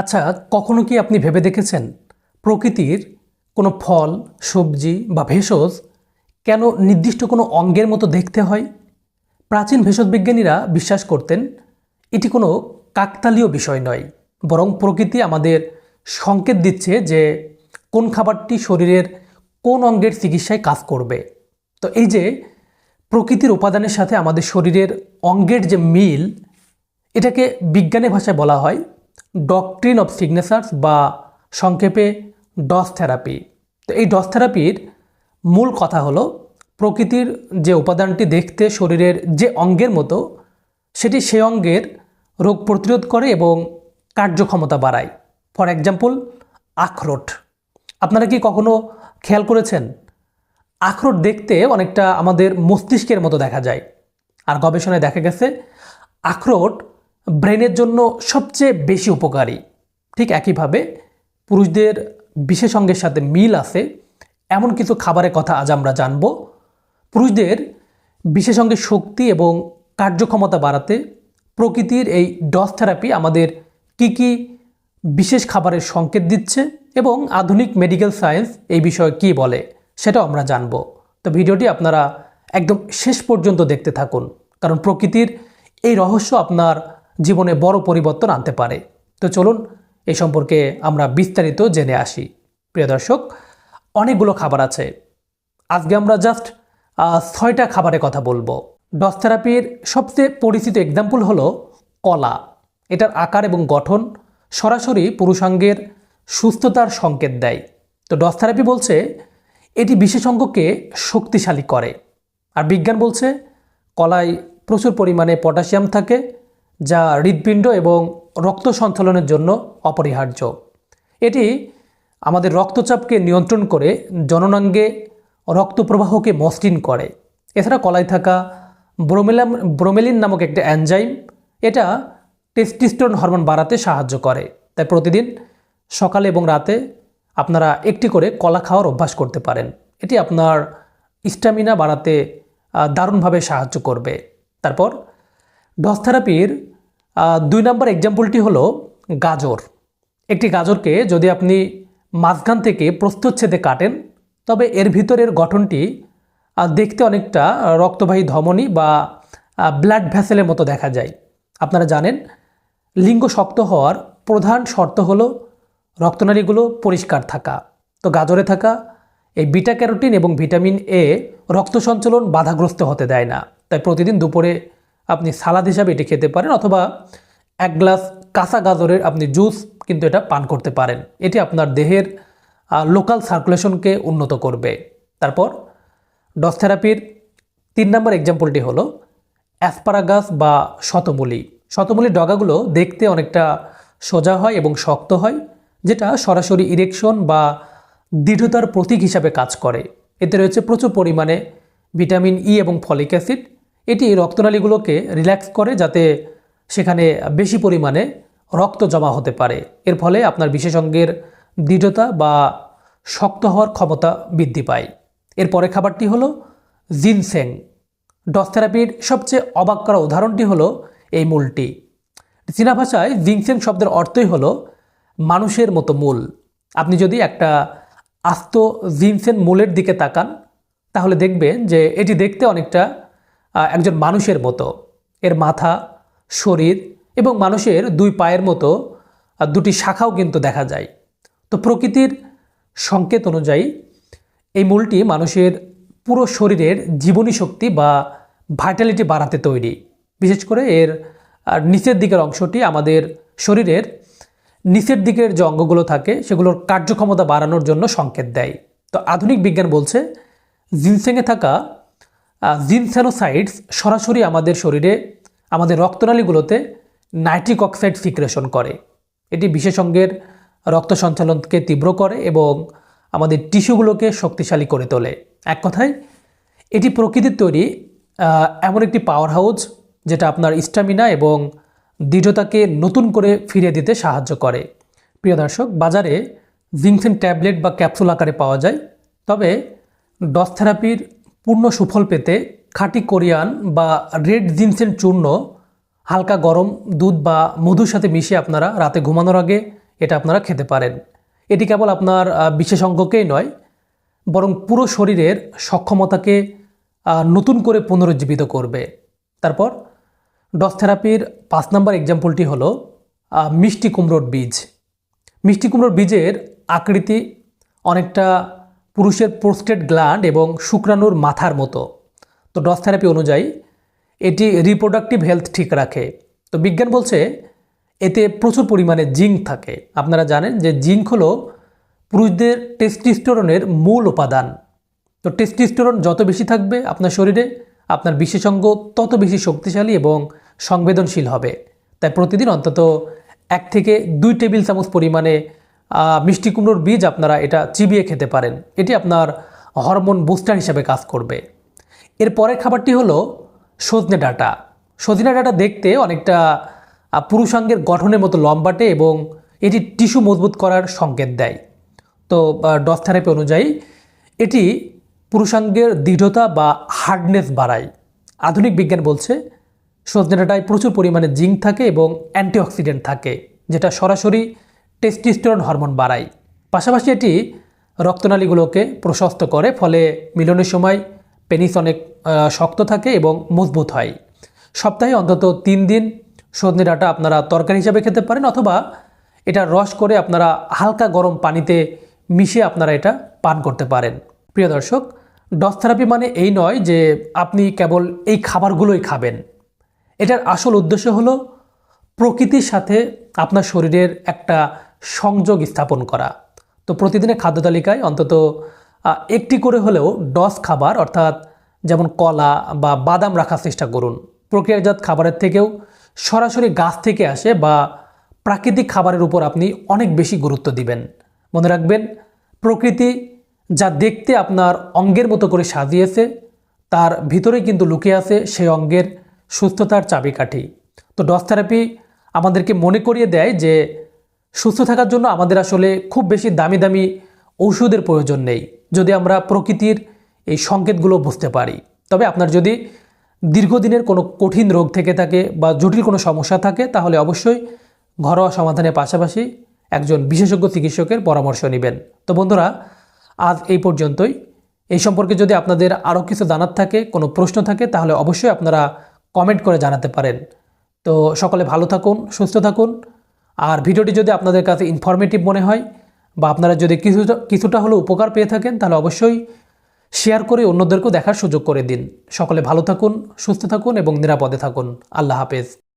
আচ্ছা কখনো কি আপনি ভেবে দেখেছেন প্রকৃতির কোনো ফল, সবজি বা ভেষজ কেন নির্দিষ্ট কোনো অঙ্গের মতো দেখতে হয়? প্রাচীন ভেষজ বিজ্ঞানীরা বিশ্বাস করতেন এটি কোনো কাকতালীয় বিষয় নয়, বরং প্রকৃতি আমাদের সংকেত দিচ্ছে যে কোন খাবারটি শরীরের কোন অঙ্গের চিকিৎসায় কাজ করবে। তো এই যে প্রকৃতির উপাদানের সাথে আমাদের শরীরের অঙ্গের যে মিল, এটাকে বিজ্ঞানের ভাষায় বলা হয় ডকট্রিন অফ সিগনেচার্স বা সংক্ষেপে ডস থেরাপি তো এই ডস থেরাপির মূল কথা হলো, প্রকৃতির যে উপাদানটি দেখতে শরীরের যে অঙ্গের মতো, সেটি সে অঙ্গের রোগ প্রতিরোধ করে এবং কার্যক্ষমতা বাড়ায়। ফর এক্সাম্পল আখরোট। আপনারা কি কখনো খেয়াল করেছেন? আখরোট দেখতে অনেকটা আমাদের মস্তিষ্কের মতো দেখা যায়। আর গবেষণায় দেখা গেছে, আখরোট ব্রেনের জন্য সবচেয়ে বেশি উপকারী। ঠিক একইভাবে পুরুষদের বিশেষ অঙ্গের সাথে মিল আছে। এমন কিছু খাবারের কথা আজ আমরা জানব। পুরুষদের বিশেষ অঙ্গের শক্তি এবং কার্যক্ষমতা বাড়াতে প্রকৃতির এই ডস থেরাপি আমাদের কি কি বিশেষ খাবারের সংকেত দিচ্ছে এবং আধুনিক মেডিকেল সায়েন্স এই বিষয়ে কী বলে সেটাও আমরা জানব। তো ভিডিওটি আপনারা একদম শেষ পর্যন্ত দেখতে থাকুন। কারণ প্রকৃতির এই রহস্য আপনার জীবনে বড় পরিবর্তন আনতে পারে। তো চলুন এই সম্পর্কে আমরা বিস্তারিত জেনে আসি। প্রিয় দর্শক, অনেকগুলো খাবার আছে। আজকে আমরা জাস্ট ছয়টা খাবারের কথা বলব। ডস থেরাপির সবচেয়ে পরিচিত এক্সাম্পল হলো কলা। এটার আকার এবং গঠন সরাসরি পুরুষাঙ্গের সুস্থতার সংকেত দেয়। তো ডস থেরাপি বলছে, এটি বিশেষজ্ঞকে শক্তিশালী করে। আর বিজ্ঞান বলছে, কলায় প্রচুর পরিমাণে পটাশিয়াম থাকে যা হৃৎপিণ্ড এবং রক্ত সঞ্চালনের জন্য অপরিহার্য। এটি আমাদের রক্তচাপকে নিয়ন্ত্রণ করে, জননাঙ্গে রক্ত প্রবাহকে মসৃণ করে। এছাড়া কলায় থাকা ব্রোমেলাম, ব্রোমেলিন নামক একটা অ্যানজাইম এটা টেস্টিস্টোন হরমোন বাড়াতে সাহায্য করে। তাই প্রতিদিন সকালে এবং রাতে আপনারা একটি করে কলা খাওয়ার অভ্যাস করতে পারেন। এটি আপনার স্ট্যামিনা বাড়াতে দারুণভাবে সাহায্য করবে। তারপর ডস থেরাপির দুই নম্বর এক্সাম্পলটি হলো গাজর। একটি গাজরকে যদি আপনি মাঝখান থেকে প্রস্তুচ্ছেদে কাটেন, তবে এর ভিতরের গঠনটি দেখতে অনেকটা রক্তবাহী ধমনী বা ব্লাড ভ্যাসেলের মতো দেখা যায়। আপনারা জানেন, লিঙ্গ শক্ত হওয়ার প্রধান শর্ত হলো রক্তনালীগুলো পরিষ্কার থাকা। তো গাজরে থাকা, এই বিটা ক্যারোটিন এবং ভিটামিন এ রক্ত সঞ্চালন বাধাগ্রস্ত হতে দেয় না। তাই প্রতিদিন দুপুরে আপনি সালাদ হিসাবে এটি খেতে পারেন অথবা এক গ্লাস কাঁচা গাজরের আপনি জুস কিন্তু এটা পান করতে পারেন। এটি আপনার দেহের লোকাল সার্কুলেশনকে উন্নত করবে। তারপর ডস থেরাপির তিন নম্বর এক্সাম্পলটি হলো অ্যাসপারাগাস বা শতমূলি। শতমূলির ডগাগুলো দেখতে অনেকটা সোজা হয় এবং শক্ত হয়, যেটা সরাসরি ইরেকশন বা দৃঢ়তার প্রতীক হিসাবে কাজ করে। এতে রয়েছে প্রচুর পরিমাণে ভিটামিন ই এবং ফলিক অ্যাসিড। এটি রক্তনালীগুলোকে রিল্যাক্স করে যাতে সেখানে বেশি পরিমাণে রক্ত জমা হতে পারে। এর ফলে আপনার বিশেষ অঙ্গের দৃঢ়তা বা শক্ত হওয়ার ক্ষমতা বৃদ্ধি পায়। এর পরে খাবারটি হলো জিনসেং। ডস থেরাপির সবচেয়ে অবাক করা উদাহরণটি হলো এই মূলটি। চীনা ভাষায় জিনসেং শব্দের অর্থই হলো মানুষের মতো মূল। আপনি যদি একটা আস্ত জিনসেন মূলের দিকে তাকান, তাহলে দেখবেন যে এটি দেখতে অনেকটা একজন মানুষের মতো। এর মাথা, শরীর এবং মানুষের দুই পায়ের মতো দুটি শাখাও কিন্তু দেখা যায়। তো প্রকৃতির সংকেত অনুযায়ী এই মূলটি মানুষের পুরো শরীরের জীবনী শক্তি বা ভাইটালিটি বাড়াতে তৈরি। বিশেষ করে এর নিচের দিকের অংশটি আমাদের শরীরের নিচের দিকের যে অঙ্গগুলো থাকে, সেগুলোর কার্যক্ষমতা বাড়ানোর জন্য সংকেত দেয়। তো আধুনিক বিজ্ঞান বলছে জিনসেংয়ে থাকা জিনসেনোসাইডস সরাসরি আমাদের শরীরে, আমাদের রক্তনালীগুলোতে নাইট্রিক অক্সাইড সিক্রেশন করে। এটি বিশেষ অঙ্গের রক্ত সঞ্চালনকে তীব্র করে এবং আমাদের টিস্যুগুলোকে শক্তিশালী করে তোলে। এক কথায়, এটি প্রকৃতির তৈরি এমন একটি পাওয়ার হাউস যেটা আপনার স্ট্যামিনা এবং দৃঢ়তাকে নতুন করে ফিরিয়ে দিতে সাহায্য করে। প্রিয় দর্শক, বাজারে জিংসেন ট্যাবলেট বা ক্যাপসুল আকারে পাওয়া যায়, তবে ডস থেরাপির পূর্ণ সুফল পেতে খাঁটি কোরিয়ান বা রেড জিনসেন চূর্ণ, হালকা গরম দুধ বা মধুর সাথে মিশিয়ে আপনারা রাতে ঘুমানোর আগে এটা আপনারা খেতে পারেন। এটি কেবল আপনার বিশেষজ্ঞকেই নয়, বরং পুরো শরীরের সক্ষমতাকে নতুন করে পুনরুজ্জীবিত করবে। তারপর, ডস থেরাপির পাঁচ নম্বর এক্সাম্পলটি হলো মিষ্টি কুমড়োর বীজ। মিষ্টি কুমড়োর বীজের আকৃতি অনেকটা পুরুষের প্রোস্টেট গ্ল্যান্ড এবং শুক্রাণুর মাথার মতো। তো ডস থেরাপি অনুযায়ী, এটি রিপ্রোডাক্টিভ হেলথ ঠিক রাখে। তো বিজ্ঞান বলছে, এতে প্রচুর পরিমাণে জিঙ্ক থাকে। আপনারা জানেন যে জিঙ্ক হলো পুরুষদের টেস্টিস্টোরনের মূল উপাদান। তো টেস্টিস্টোরন যত বেশি থাকবে আপনার শরীরে, আপনার বিশেষজ্ঞ তত বেশি শক্তিশালী এবং সংবেদনশীল হবে। তাই প্রতিদিন অন্তত এক থেকে দুই টেবিল চামচ পরিমাণে মিষ্টি কুমড়োর বীজ আপনারা এটা চিবিয়ে খেতে পারেন। এটি আপনার হরমোন বুস্টার হিসাবে কাজ করবে। এর পরের খাবারটি হলো সজনে ডাঁটা। সজনে ডাঁটা দেখতে অনেকটা পুরুষাঙ্গের গঠনের মতো লম্বাটে এবং এটি টিস্যু মজবুত করার সংকেত দেয়। তো ডস থেরাপি অনুযায়ী এটি পুরুষাঙ্গের দৃঢ়তা বা হার্ডনেস বাড়ায়। আধুনিক বিজ্ঞান বলছে সজনে ডাটায় প্রচুর পরিমাণে জিঙ্ক থাকে এবং অ্যান্টিঅক্সিডেন্ট থাকে, যেটা সরাসরি টেস্টিস্টেরন হরমোন বাড়ায়। পাশাপাশি এটি রক্তনালীগুলোকে প্রশস্ত করে, ফলে মিলনের সময় পেনিস অনেক শক্ত থাকে এবং মজবুত হয়। সপ্তাহে অন্তত তিন দিন সজনে ডাঁটা আপনারা তরকারি হিসাবে খেতে পারেন, অথবা এটা রস করে আপনারা হালকা গরম পানিতে মিশিয়ে আপনারা এটা পান করতে পারেন। প্রিয় দর্শক, ডস থেরাপি মানে এই নয় যে আপনি কেবল এই খাবারগুলোই খাবেন। এটার আসল উদ্দেশ্য হলো প্রকৃতির সাথে আপনার শরীরের একটা সংযোগ স্থাপন করা। তো প্রতিদিনের খাদ্য তালিকায় অন্তত একটি করে হলেও ডস খাবার, অর্থাৎ যেমন কলা বা বাদাম রাখার চেষ্টা করুন। প্রক্রিয়াজাত খাবারের থেকেও সরাসরি গাছ থেকে আসে বা প্রাকৃতিক খাবারের উপর আপনি অনেক বেশি গুরুত্ব দিবেন। মনে রাখবেন, প্রকৃতি যা দেখতে আপনার অঙ্গের মতো করে সাজিয়েছে, তার ভিতরে কিন্তু লুকিয়ে আছে সেই অঙ্গের সুস্থতার চাবিকাঠি। তো ডস থেরাপি আমাদেরকে মনে করিয়ে দেয় যে সুস্থ থাকার জন্য আমাদের আসলে খুব বেশি দামি দামি ঔষধের প্রয়োজন নেই, যদি আমরা প্রকৃতির এই সংকেতগুলো বুঝতে পারি। তবে আপনার যদি দীর্ঘদিনের কোনো কঠিন রোগ থেকে থাকে বা জটিল কোনো সমস্যা থাকে, তাহলে অবশ্যই ঘরোয়া সমাধানের পাশাপাশি একজন বিশেষজ্ঞ চিকিৎসকের পরামর্শ নেবেন। তো বন্ধুরা, আজ এই পর্যন্তই। এই সম্পর্কে যদি আপনাদের আরও কিছু জানার থাকে, কোনো প্রশ্ন থাকে, তাহলে অবশ্যই আপনারা কমেন্ট করে জানাতে পারেন। তো সকলে ভালো থাকুন, সুস্থ থাকুন। আর ভিডিওটি যদি আপনাদের কাছে ইনফরমেটিভ মনে হয় বা আপনারা যদি কিছুটা কিছুটা হলেও উপকার পেয়ে থাকেন, তাহলে অবশ্যই শেয়ার করে অন্যদেরকেও দেখার সুযোগ করে দিন। সকলে ভালো থাকুন, সুস্থ থাকুন এবং নিরাপদে থাকুন। আল্লাহ হাফেজ।